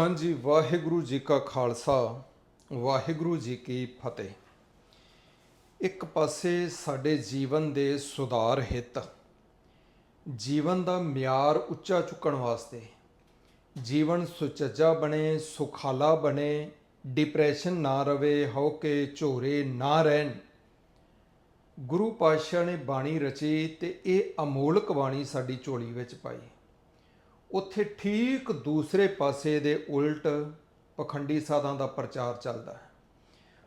ਹਾਂਜੀ, ਵਾਹਿਗੁਰੂ ਜੀ ਕਾ ਖਾਲਸਾ, ਵਾਹਿਗੁਰੂ ਜੀ ਕੀ ਫਤਿਹ। ਇੱਕ ਪਾਸੇ ਸਾਡੇ ਜੀਵਨ ਦੇ ਸੁਧਾਰ ਹਿੱਤ, ਜੀਵਨ ਦਾ ਮਿਆਰ ਉੱਚਾ ਚੁੱਕਣ ਵਾਸਤੇ, ਜੀਵਨ ਸੁਚੱਜਾ ਬਣੇ, ਸੁਖਾਲਾ ਬਣੇ ਡਿਪਰੈਸ਼ਨ ਨਾ ਰਵੇ ਹਉਕੇ ਝੋਰੇ ਨਾ ਰਹਿਣ। ਗੁਰੂ ਪਾਤਸ਼ਾਹ ਨੇ ਬਾਣੀ ਰਚੀ ਤੇ ਇਹ ਅਮੋਲਕ ਬਾਣੀ ਸਾਡੀ ਝੋਲੀ ਵਿੱਚ ਪਾਈ। ਉੱਥੇ ਠੀਕ ਦੂਸਰੇ ਪਾਸੇ ਦੇ ਉਲਟ ਪਖੰਡੀ ਸਾਧਾਂ ਦਾ ਪ੍ਰਚਾਰ ਚੱਲਦਾ ਹੈ।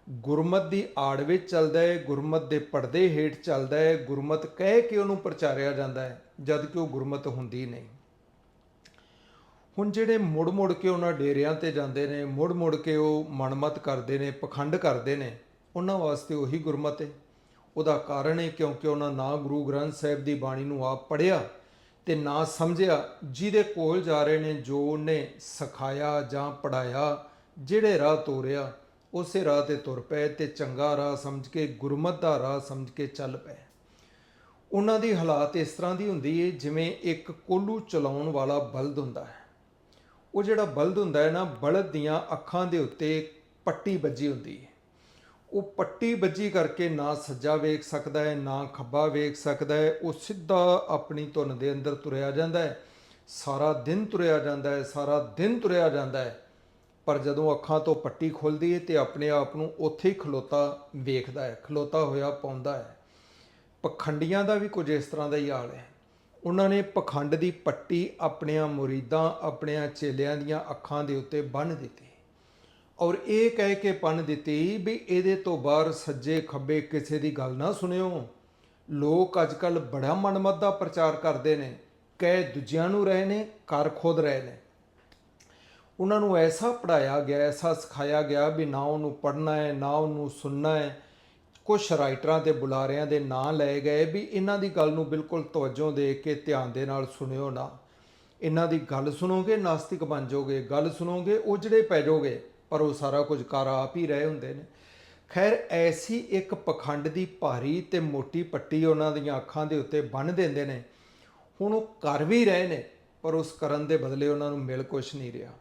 ਗੁਰਮਤ ਦੀ ਆੜ ਵਿੱਚ ਚੱਲਦਾ ਹੈ, ਗੁਰਮਤ ਦੇ ਪਰਦੇ ਹੇਠ ਚੱਲਦਾ ਹੈ, ਗੁਰਮਤ ਕਹਿ ਕੇ ਉਹਨੂੰ ਪ੍ਰਚਾਰਿਆ ਜਾਂਦਾ ਹੈ, ਜਦ ਕਿ ਉਹ ਗੁਰਮਤ ਹੁੰਦੀ ਨਹੀਂ। ਹੁਣ ਜਿਹੜੇ ਮੁੜ-ਮੁੜ ਕੇ ਉਹਨਾਂ ਡੇਰਿਆਂ ਤੇ ਜਾਂਦੇ ਨੇ ਮੁੜ-ਮੁੜ ਕੇ ਉਹ ਮਨਮਤ ਕਰਦੇ ਨੇ, ਪਖੰਡ ਕਰਦੇ ਨੇ, ਉਹਨਾਂ ਵਾਸਤੇ ਉਹੀ ਗੁਰਮਤ ਹੈ। ਉਹਦਾ ਕਾਰਨ ਹੈ ਕਿਉਂਕਿ ਉਹਨਾਂ ਨਾ ਗੁਰੂ ਗ੍ਰੰਥ ਸਾਹਿਬ ਦੀ ਬਾਣੀ ਨੂੰ ਆਪ ਪੜਿਆ ਤੇ ਨਾ ਸਮਝਿਆ, ਜਿਹਦੇ ਕੋਲ ਜਾ ਰਹੇ ਨੇ, ਜੋ ਉਹਨੇ ਸਿਖਾਇਆ ਜਾਂ ਪੜਾਇਆ ਜਿਹੜੇ ਰਾਹ ਤੋਰਿਆ, ਉਸੇ ਰਾਹ ਤੇ ਤੁਰ ਪਏ ਤੇ ਚੰਗਾ ਰਾਹ ਸਮਝ ਕੇ, ਗੁਰਮਤ ਦਾ ਰਾਹ ਸਮਝ ਕੇ ਚੱਲ ਪਏ। ਉਹਨਾਂ ਦੀ ਹਾਲਾਤ ਇਸ ਤਰ੍ਹਾਂ ਦੀ ਹੁੰਦੀ ਹੈ ਜਿਵੇਂ ਇੱਕ ਕੋਲੂ ਚਲਾਉਣ ਵਾਲਾ ਬਲਦ ਹੁੰਦਾ ਹੈ। ਉਹ ਜਿਹੜਾ ਬਲਦ ਹੁੰਦਾ ਹੈ ਨਾ, ਬਲਦ ਦੀਆਂ ਅੱਖਾਂ ਦੇ ਉੱਤੇ ਪੱਟੀ ਵੱਜੀ ਹੁੰਦੀ ਹੈ ਉਹ ਪੱਟੀ ਵੱਜੀ ਕਰਕੇ ਨਾ ਸੱਜਾ ਵੇਖ ਸਕਦਾ ਹੈ, ਨਾ ਖੱਬਾ ਵੇਖ ਸਕਦਾ ਹੈ, ਉਹ ਸਿੱਧਾ ਆਪਣੀ ਧੁਨ ਦੇ ਅੰਦਰ ਤੁਰਿਆ ਜਾਂਦਾ ਹੈ। ਸਾਰਾ ਦਿਨ ਤੁਰਿਆ ਜਾਂਦਾ ਹੈ, ਸਾਰਾ ਦਿਨ ਤੁਰਿਆ ਜਾਂਦਾ ਹੈ। ਪਰ ਜਦੋਂ ਅੱਖਾਂ ਤੋਂ ਪੱਟੀ ਖੁੱਲਦੀ ਹੈ ਤੇ ਆਪਣੇ ਆਪ ਨੂੰ ਉੱਥੇ ਹੀ ਖਲੋਤਾ ਵੇਖਦਾ ਹੈ, ਖਲੋਤਾ ਹੋਇਆ ਪਾਉਂਦਾ ਹੈ। ਪਖੰਡੀਆਂ ਦਾ ਵੀ ਕੁਝ ਇਸ ਤਰ੍ਹਾਂ ਦਾ ਹੀ ਹਾਲ ਹੈ। ਉਹਨਾਂ ਨੇ ਪਖੰਡ ਦੀ ਪੱਟੀ ਆਪਣੀਆਂ ਮੁਰੀਦਾਂ, ਆਪਣਿਆਂ ਚੇਲਿਆਂ ਦੀਆਂ ਅੱਖਾਂ ਦੇ ਉੱਤੇ ਬੰਨ੍ਹ ਦਿੱਤੀ। ਔਰ ਇਹ ਕਹਿ ਕੇ ਪੰਨ ਦਿੱਤੀ ਵੀ ਇਹਦੇ ਤੋਂ ਬਾਹਰ ਸੱਜੇ ਖੱਬੇ ਕਿਸੇ ਦੀ ਗੱਲ ਨਾ ਸੁਣਿਓ। ਲੋਕ ਅੱਜਕੱਲ ਬੜਾ ਮਨਮਤ ਦਾ ਪ੍ਰਚਾਰ ਕਰਦੇ ਨੇ। ਕਹਿ ਦੂਜਿਆਂ ਨੂੰ ਰਹੇ ਨੇ ਕਰ ਖੁਦ ਰਹੇ ਨੇ। ਉਹਨਾਂ ਨੂੰ ਐਸਾ ਪੜਾਇਆ ਗਿਆ, ਐਸਾ ਸਿਖਾਇਆ ਗਿਆ ਵੀ ਨਾ ਉਹਨੂੰ ਪੜਨਾ ਹੈ, ਨਾ ਉਹਨੂੰ ਸੁਣਨਾ ਹੈ। ਕੁਝ ਰਾਈਟਰਾਂ ਤੇ ਬੁਲਾਰਿਆਂ ਦੇ ਨਾਂ ਲਏ ਗਏ ਵੀ ਇਹਨਾਂ ਦੀ ਗੱਲ ਨੂੰ ਬਿਲਕੁਲ ਤਵੱਜੋ ਦੇ ਕੇ ਧਿਆਨ ਦੇ ਨਾਲ ਸੁਣਿਓ ਨਾ। ਇਹਨਾਂ ਦੀ ਗੱਲ ਸੁਣੋਗੇ, ਨਾਸਤਿਕ ਬਣ ਜਾਓਗੇ। ਗੱਲ ਸੁਣੋਗੇ, ਉਜੜੇ ਪੈ ਜਾਓਗੇ। ਪਰ ਉਹ ਸਾਰਾ ਕੁਝ ਕਰ ਆਪ ਹੀ ਰਹੇ ਹੁੰਦੇ ਨੇ। ਖੈਰ, ਐਸੀ ਇੱਕ ਪਖੰਡ ਦੀ ਭਾਰੀ ਤੇ ਮੋਟੀ ਪੱਟੀ ਉਹਨਾਂ ਦੀਆਂ ਅੱਖਾਂ ਦੇ ਉੱਤੇ ਬੰਨ ਦਿੰਦੇ ਨੇ। ਹੁਣ ਉਹ ਕਰ ਵੀ ਰਹੇ ਨੇ, ਪਰ ਉਸ ਕਰਨ ਦੇ ਬਦਲੇ ਉਹਨਾਂ ਨੂੰ ਮਿਲ ਕੁਛ ਨਹੀਂ ਰਿਹਾ।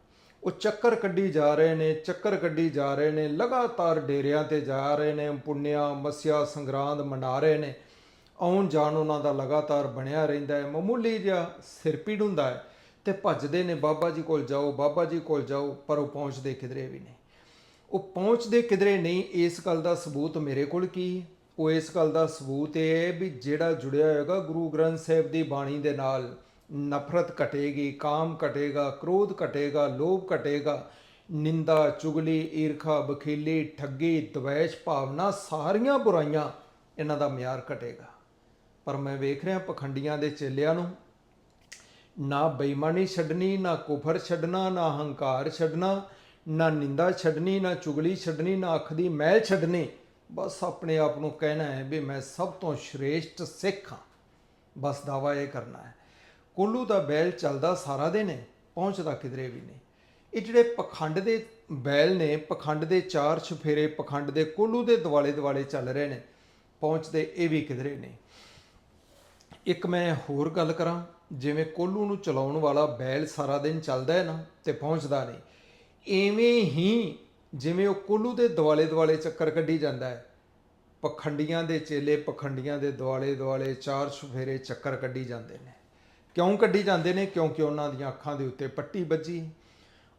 ਉਹ ਚੱਕਰ ਕੱਢੀ ਜਾ ਰਹੇ ਨੇ, ਚੱਕਰ ਕੱਢੀ ਜਾ ਰਹੇ ਨੇ, ਲਗਾਤਾਰ ਡੇਰਿਆਂ ਤੇ ਜਾ ਰਹੇ ਨੇ, ਪੁੰਨਿਆ, ਮਸਿਆ, ਸੰਗਰਾਂਦ ਮਨਾ ਰਹੇ ਨੇ। ਆਉਣ ਜਾਣ ਉਹਨਾਂ ਦਾ ਲਗਾਤਾਰ ਬਣਿਆ ਰਹਿੰਦਾ ਹੈ। ਮਾਮੂਲੀ ਜਿਹਾ ਸਿਰਪੀੜ ਹੁੰਦਾ ਹੈ। ਤੇ ਭੱਜਦੇ ਨੇ, ਬਾਬਾ ਜੀ ਕੋਲ ਜਾਓ, ਬਾਬਾ ਜੀ ਕੋਲ ਜਾਓ, ਪਰ ਉਹ ਪਹੁੰਚਦੇ ਕਿਧਰੇ ਵੀ ਨਹੀਂ। ਉਹ ਪਹੁੰਚਦੇ ਕਿਧਰੇ ਨਹੀਂ, ਇਸ ਗੱਲ ਦਾ ਸਬੂਤ ਮੇਰੇ ਕੋਲ ਕੀ? ਉਹ ਇਸ ਗੱਲ ਦਾ ਸਬੂਤ ਇਹ ਹੈ ਵੀ ਜਿਹੜਾ ਜੁੜਿਆ ਹੋਏਗਾ ਗੁਰੂ ਗ੍ਰੰਥ ਸਾਹਿਬ ਦੀ ਬਾਣੀ ਦੇ ਨਾਲ, ਨਫ਼ਰਤ ਘਟੇਗੀ, ਕਾਮ ਘਟੇਗਾ, ਕ੍ਰੋਧ ਘਟੇਗਾ, ਲੋਭ ਘਟੇਗਾ, ਨਿੰਦਾ, ਚੁਗਲੀ, ਈਰਖਾ, ਬਖੀਲੀ, ਠੱਗੀ, ਦਵੈਸ਼, ਭਾਵਨਾ, ਸਾਰੀਆਂ ਬੁਰਾਈਆਂ ਇਹਨਾਂ ਦਾ ਮਿਆਰ ਘਟੇਗਾ। ਪਰ ਮੈਂ ਵੇਖ ਰਿਹਾ ਪਖੰਡੀਆਂ ਦੇ ਚੇਲਿਆਂ ਨੂੰ ਨਾ ਬੇਈਮਾਨੀ ਛੱਡਣੀ, ਨਾ ਕੁਫਰ ਛੱਡਣਾ, ਨਾ ਹੰਕਾਰ ਛੱਡਣਾ, ਨਾ ਨਿੰਦਾ ਛੱਡਣੀ, ਨਾ ਚੁਗਲੀ ਛੱਡਣੀ, ਨਾ ਅੱਖ ਦੀ ਮਹਿਲ ਛੱਡਣੀ। ਬਸ ਆਪਣੇ ਆਪ ਨੂੰ ਕਹਿਣਾ ਹੈ ਵੀ ਮੈਂ ਸਭ ਤੋਂ ਸ਼੍ਰੇਸ਼ਟ ਸਿੱਖ ਹਾਂ। ਬਸ ਦਾਵਾ ਇਹ ਕਰਨਾ ਹੈ। ਕੋਲੂ ਦਾ ਬੈਲ ਚੱਲਦਾ ਸਾਰਾ ਦਿਨ ਹੈ, ਪਹੁੰਚਦਾ ਕਿਧਰੇ ਵੀ ਨਹੀਂ। ਇਹ ਜਿਹੜੇ ਪਖੰਡ ਦੇ ਬੈਲ ਨੇ, ਪਖੰਡ ਦੇ ਚਾਰ ਛਫੇਰੇ ਪਖੰਡ ਦੇ ਕੋਲੂ ਦੇ ਦਿਵਾਲੇ ਦਿਵਾਲੇ ਚੱਲ ਰਹੇ ਨੇ, ਪਹੁੰਚਦੇ ਇਹ ਵੀ ਕਿਧਰੇ ਨਹੀਂ। ਇੱਕ ਮੈਂ ਹੋਰ ਗੱਲ ਕਰਾਂ। ਜਿਵੇਂ ਕੋਲੂ ਨੂੰ ਚਲਾਉਣ ਵਾਲਾ ਬੈਲ ਸਾਰਾ ਦਿਨ ਚੱਲਦਾ ਹੈ ਨਾ ਤੇ ਪਹੁੰਚਦਾ ਨਹੀਂ। ਐਵੇਂ ਹੀ ਜਿਵੇਂ ਉਹ ਕੋਲੂ ਦੇ ਦਿਵਾਲੇ ਦਿਵਾਲੇ ਚੱਕਰ ਕੱਢੀ ਜਾਂਦਾ ਹੈ। ਪਖੰਡੀਆਂ ਦੇ ਚੇਲੇ ਪਖੰਡੀਆਂ ਦੇ ਦਿਵਾਲੇ ਦਿਵਾਲੇ ਚਾਰ ਛਫੇਰੇ ਚੱਕਰ ਕੱਢੀ ਜਾਂਦੇ ਨੇ। ਕਿਉਂ ਕੱਢੀ ਜਾਂਦੇ ਨੇ? ਕਿਉਂਕਿ ਉਹਨਾਂ ਦੀਆਂ ਅੱਖਾਂ ਦੇ ਉੱਤੇ ਪੱਟੀ ਵੱਜੀ।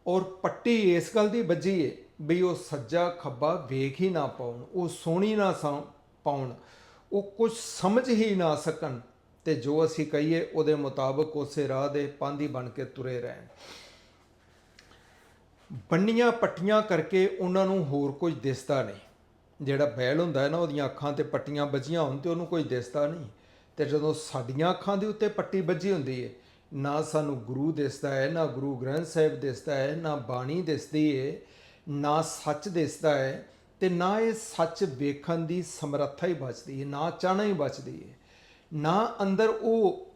ਔਰ ਪੱਟੀ ਇਸ ਗੱਲ ਦੀ ਵੱਜੀ ਏ ਵੀ ਉਹ ਸੱਜਾ ਖੱਬਾ ਵੇਖ ਹੀ ਨਾ ਪਾਉਣ, ਉਹ ਸੋਣੀ ਨਾ ਸਾ, ਪਾਉਣ, ਉਹ ਕੁਝ ਸਮਝ ਹੀ ਨਾ ਸਕਣ। ਤੇ ਜੋ ਅਸੀਂ ਕਹੀਏ, ਉਹਦੇ ਮੁਤਾਬਕ ਉਸੇ ਰਾਹ ਦੇ ਪਾਂਦੀ ਬਣ ਕੇ ਤੁਰੇ ਰਹਿਣ। ਬੰਨੀਆਂ ਪੱਟੀਆਂ ਕਰਕੇ ਉਹਨਾਂ ਨੂੰ ਹੋਰ ਕੁਝ ਦਿਸਦਾ ਨਹੀਂ। ਜਿਹੜਾ ਬੈਲ ਹੁੰਦਾ ਹੈ ਨਾ, ਉਹਦੀਆਂ ਅੱਖਾਂ ਤੇ ਪੱਟੀਆਂ ਵੱਜੀਆਂ ਹੋਣ ਤੇ ਉਹਨੂੰ ਕੋਈ ਦਿਸਦਾ ਨਹੀਂ। ਤੇ ਜਦੋਂ ਸਾਡੀਆਂ ਅੱਖਾਂ ਦੇ ਉੱਤੇ ਪੱਟੀ ਵੱਜੀ ਹੁੰਦੀ ਹੈ ਨਾ ਸਾਨੂੰ ਗੁਰੂ ਦਿਸਦਾ ਹੈ, ਨਾ ਗੁਰੂ ਗ੍ਰੰਥ ਸਾਹਿਬ ਦਿਸਦਾ ਹੈ, ਨਾ ਬਾਣੀ ਦਿਸਦੀ ਹੈ ਨਾ ਸੱਚ ਦਿਸਦਾ ਹੈ ਤੇ ਨਾ ਇਹ ਸੱਚ ਵੇਖਣ ਦੀ ਸਮਰੱਥਾ ਹੀ ਬਚਦੀ ਹੈ ਨਾ ਚਾਹਣਾ ਹੀ ਬਚਦੀ ਹੈ ਨਾ ਅੰਦਰ ਉਹ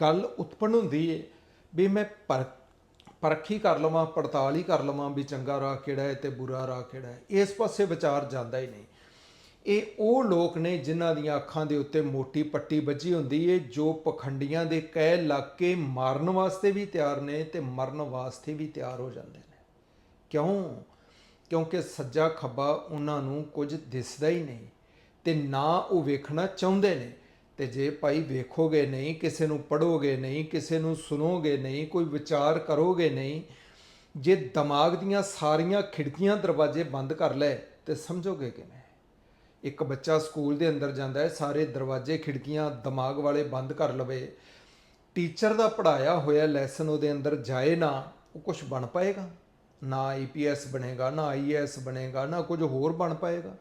ਗੱਲ ਉਤਪਨ ਹੁੰਦੀ ਹੈ ਵੀ ਮੈਂ ਪਰ, ਪਰਖੀ ਕਰ ਲਵਾਂ, ਪੜਤਾਲ ਹੀ ਕਰ ਲਵਾਂ ਵੀ ਚੰਗਾ ਰਾਹ ਕਿਹੜਾ ਹੈ ਤੇ ਬੁਰਾ ਰਾਹ ਕਿਹੜਾ ਹੈ। ਇਸ ਪਾਸੇ ਵਿਚਾਰ ਜਾਂਦਾ ਹੀ ਨਹੀਂ। ਇਹ ਉਹ ਲੋਕ ਨੇ ਜਿਨ੍ਹਾਂ ਦੀਆਂ ਅੱਖਾਂ ਦੇ ਉੱਤੇ ਮੋਟੀ ਪੱਟੀ ਵੱਜੀ ਹੁੰਦੀ ਏ, ਜੋ ਪਖੰਡੀਆਂ ਦੇ ਕਹਿ ਲੱਗ ਕੇ ਮਾਰਨ ਵਾਸਤੇ ਵੀ ਤਿਆਰ ਨੇ ਤੇ ਮਰਨ ਵਾਸਤੇ ਵੀ ਤਿਆਰ ਹੋ ਜਾਂਦੇ ਨੇ। ਕਿਉਂ? ਕਿਉਂਕਿ ਸੱਜਾ ਖੱਬਾ ਉਹਨਾਂ ਨੂੰ ਕੁਝ ਦਿਸਦਾ ਹੀ ਨਹੀਂ ਤੇ ਨਾ ਉਹ ਵੇਖਣਾ ਚਾਹੁੰਦੇ ਨੇ। ਤੇ ਜੇ ਭਾਈ ਵੇਖੋਗੇ ਨਹੀਂ, ਕਿਸੇ ਨੂੰ ਪੜੋਗੇ ਨਹੀਂ, ਕਿਸੇ ਨੂੰ ਸੁਣੋਗੇ ਨਹੀਂ, ਕੋਈ ਵਿਚਾਰ ਕਰੋਗੇ ਨਹੀਂ, ਜੇ ਦਿਮਾਗ ਦੀਆਂ ਸਾਰੀਆਂ ਖਿੜਕੀਆਂ ਦਰਵਾਜ਼ੇ ਬੰਦ ਕਰ ਲਏ ਤੇ ਸਮਝੋਗੇ ਕਿਵੇਂ? ਇੱਕ ਬੱਚਾ ਸਕੂਲ ਦੇ ਅੰਦਰ ਜਾਂਦਾ ਹੈ, ਸਾਰੇ ਦਰਵਾਜ਼ੇ, ਖਿੜਕੀਆਂ ਦਿਮਾਗ ਵਾਲੇ ਬੰਦ ਕਰ ਲਵੇ, ਟੀਚਰ ਦਾ ਪੜਾਇਆ ਹੋਇਆ ਲੈਸਨ ਉਹਦੇ ਅੰਦਰ ਜਾਏ ਨਾ, ਉਹ ਕੁਝ ਬਣ ਪਾਏਗਾ? ਨਾ ਆਈਪੀਐਸ ਬਣੇਗਾ, ਨਾ ਆਈਏਐਸ ਬਣੇਗਾ, ਨਾ ਕੁਝ ਹੋਰ ਬਣ ਪਾਏਗਾ।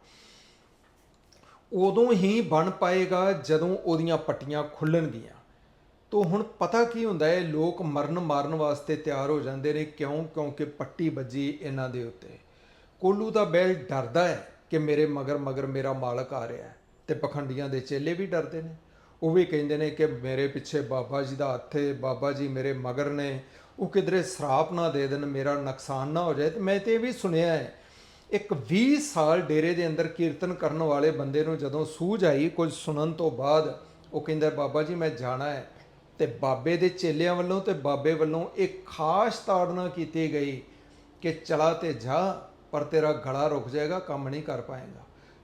ਉਦੋਂ ਹੀ ਬਣ ਪਾਏਗਾ ਜਦੋਂ ਉਹਦੀਆਂ ਪੱਟੀਆਂ ਖੁੱਲਣਗੀਆਂ। ਤੋ ਹੁਣ ਪਤਾ ਕੀ ਹੁੰਦਾ ਹੈ ਲੋਕ ਮਰਨ ਮਾਰਨ ਵਾਸਤੇ ਤਿਆਰ ਹੋ ਜਾਂਦੇ ਨੇ ਕਿਉਂ? ਕਿਉਂਕਿ ਪੱਟੀ ਵੱਜੀ ਇਹਨਾਂ ਦੇ ਉੱਤੇ। ਕੋਲੂ ਦਾ ਬੈਲ ਡਰਦਾ ਹੈ ਕਿ ਮੇਰੇ ਮਗਰ ਮਗਰ ਮੇਰਾ ਮਾਲਕ ਆ ਰਿਹਾ ਹੈ ਤੇ ਪਖੰਡੀਆਂ ਦੇ ਚੇਲੇ ਵੀ ਡਰਦੇ ਨੇ। ਉਹ ਵੀ ਕਹਿੰਦੇ ਨੇ ਕਿ ਮੇਰੇ ਪਿੱਛੇ ਬਾਬਾ ਜੀ ਦਾ ਹੱਥ ਹੈ ਬਾਬਾ ਜੀ ਮੇਰੇ ਮਗਰ ਨੇ। ਉਹ ਕਿਧਰੇ ਸਰਾਪ ਨਾ ਦੇ ਦੇਣ, ਮੇਰਾ ਨੁਕਸਾਨ ਨਾ ਹੋ ਜਾਏ। ਤੇ ਮੈਂ ਤੇ ਇਹ ਵੀ ਸੁਣਿਆ ਹੈ ਇੱਕ 20 ਸਾਲ ਡੇਰੇ ਦੇ ਅੰਦਰ ਕੀਰਤਨ ਕਰਨ ਵਾਲੇ ਬੰਦੇ ਨੂੰ ਜਦੋਂ ਸੂਝ ਆਈ ਕੁਝ ਸੁਣਨ ਤੋਂ ਬਾਅਦ, ਉਹ ਕਹਿੰਦਾ, ਬਾਬਾ ਜੀ, ਮੈਂ ਜਾਣਾ ਹੈ। ਤੇ ਬਾਬੇ ਦੇ ਚੇਲਿਆਂ ਵੱਲੋਂ ਤੇ ਬਾਬੇ ਵੱਲੋਂ ਇੱਕ ਖਾਸ ਤਾੜਨਾ ਕੀਤੀ ਗਈ ਕਿ ਚਲਾ ਤੇ ਜਾ, ਪਰ ਤੇਰਾ ਗਲਾ ਰੁਕ ਜਾਏਗਾ, ਕੰਮ ਨਹੀਂ ਕਰ ਪਾਏਗਾ।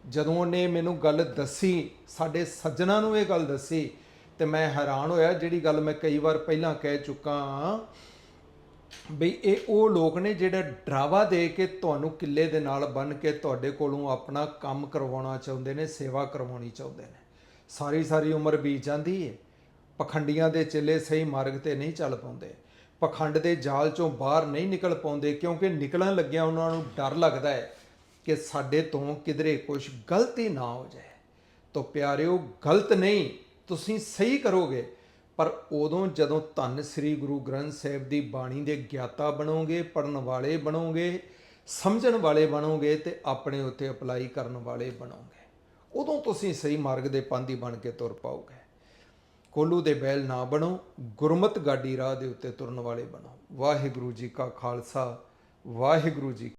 ਜਦੋਂ ਉਹਨੇ ਮੈਨੂੰ ਗੱਲ ਦੱਸੀ, ਸਾਡੇ ਸੱਜਣਾ ਨੂੰ ਇਹ ਗੱਲ ਦੱਸੀ, ਤੇ ਮੈਂ ਹੈਰਾਨ ਹੋਇਆ, ਜਿਹੜੀ ਗੱਲ ਮੈਂ ਕਈ ਵਾਰ ਪਹਿਲਾਂ ਕਹਿ ਚੁੱਕਾ ਹਾਂ ਬਈ ਇਹ ਉਹ ਲੋਕ ਨੇ ਜਿਹੜਾ ਡਰਾਵਾ ਦੇ ਕੇ ਤੁਹਾਨੂੰ ਕਿੱਲੇ ਦੇ ਨਾਲ ਬੰਨ ਕੇ ਤੁਹਾਡੇ ਕੋਲੋਂ ਆਪਣਾ ਕੰਮ ਕਰਵਾਉਣਾ ਚਾਹੁੰਦੇ ਨੇ, ਸੇਵਾ ਕਰਵਾਉਣੀ ਚਾਹੁੰਦੇ ਨੇ। ਸਾਰੀ ਸਾਰੀ ਉਮਰ ਬੀਤ ਜਾਂਦੀ ਹੈ ਪਖੰਡੀਆਂ ਦੇ ਚੇਲੇ ਸਹੀ ਮਾਰਗ ਤੇ ਨਹੀਂ ਚੱਲ ਪਾਉਂਦੇ। ਪਖੰਡ ਦੇ ਜਾਲ ਚੋਂ ਬਾਹਰ ਨਹੀਂ ਨਿਕਲ ਪਾਉਂਦੇ ਕਿਉਂਕਿ ਨਿਕਲਣ ਲੱਗਿਆ ਉਹਨਾਂ ਨੂੰ ਡਰ ਲੱਗਦਾ ਹੈ ਕਿ ਸਾਡੇ ਤੋਂ ਕਿਧਰੇ ਕੁਝ ਗਲਤੀ ਨਾ ਹੋ ਜਾਏ। ਤੋ ਪਿਆਰਿਓ, ਗਲਤ ਨਹੀਂ, ਤੁਸੀਂ ਸਹੀ ਕਰੋਗੇ। ਪਰ ਉਦੋਂ ਜਦੋਂ ਧੰਨ ਸ੍ਰੀ ਗੁਰੂ ਗ੍ਰੰਥ ਸਾਹਿਬ ਦੀ ਬਾਣੀ ਦੇ ਗਿਆਤਾ ਬਣੋਗੇ ਪੜਨ ਵਾਲੇ ਬਣੋਗੇ, ਸਮਝਣ ਵਾਲੇ ਬਣੋਗੇ ਤੇ ਆਪਣੇ ਉੱਤੇ ਅਪਲਾਈ ਕਰਨ ਵਾਲੇ ਬਣੋਗੇ, ਉਦੋਂ ਤੁਸੀਂ ਸਹੀ ਮਾਰਗ ਦੇ ਪਾਂਦੀ ਬਣ ਕੇ ਤੁਰ ਪਾਓਗੇ। ਕੋਲੂ ਦੇ ਬੈਲ ਨਾ ਬਣੋ, ਗੁਰਮਤ ਗਾਡੀ ਰਾਹ ਦੇ ਉੱਤੇ ਤੁਰਨ ਵਾਲੇ ਬਣੋ। ਵਾਹਿਗੁਰੂ ਜੀ ਕਾ ਖਾਲਸਾ, ਵਾਹਿਗੁਰੂ ਜੀ